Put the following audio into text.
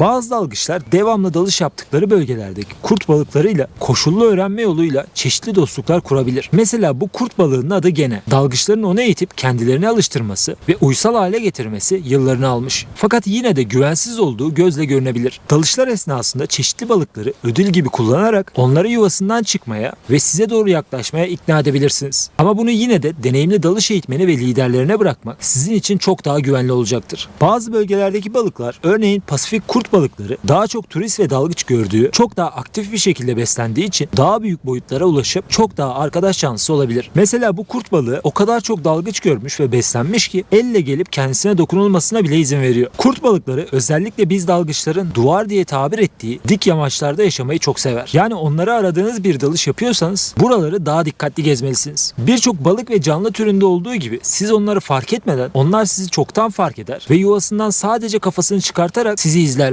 Bazı dalgıçlar devamlı dalış yaptıkları bölgelerdeki kurt balıklarıyla koşullu öğrenme yoluyla çeşitli dostluklar kurabilir. Mesela bu kurt balığının adı gene. Dalgıçların onu eğitip kendilerini alıştırması ve uysal hale getirmesi yıllarını almış. Fakat yine de güvensiz olduğu gözle görünebilir. Dalışlar esnasında çeşitli balıkları ödül gibi kullanarak onları yuvasından çıkmaya ve size doğru yaklaşmaya ikna edebilirsiniz. Ama bunu yine de deneyimli dalış eğitmeni ve liderlerine bırakmak sizin için çok daha güvenli olacaktır. Bazı bölgelerdeki balıklar örneğin Pasifik kurt balıkları daha çok turist ve dalgıç gördüğü çok daha aktif bir şekilde beslendiği için daha büyük boyutlara ulaşıp çok daha arkadaş canlısı olabilir. Mesela bu kurt balığı o kadar çok dalgıç görmüş ve beslenmiş ki elle gelip kendisine dokunulmasına bile izin veriyor. Kurt balıkları özellikle biz dalgıçların duvar diye tabir ettiği dik yamaçlarda yaşamayı çok sever. Yani onları aradığınız bir dalış yapıyorsanız buraları daha dikkatli gezmelisiniz. Birçok balık ve canlı türünde olduğu gibi siz onları fark etmeden onlar sizi çoktan fark eder ve yuvasından sadece kafasını çıkartarak sizi izler.